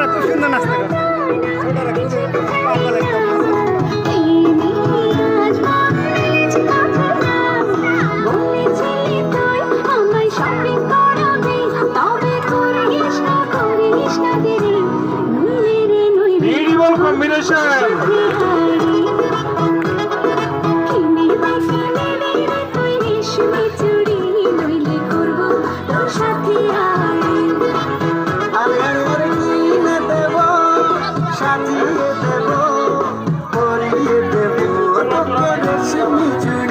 ছোটরা খুব সুন্দর নাচতে পারে। ছোটরা খুব পাগল একদম combination. সাজিয়ে দেব পরিয়ে দেব। তোকে রেশমি চুড়ি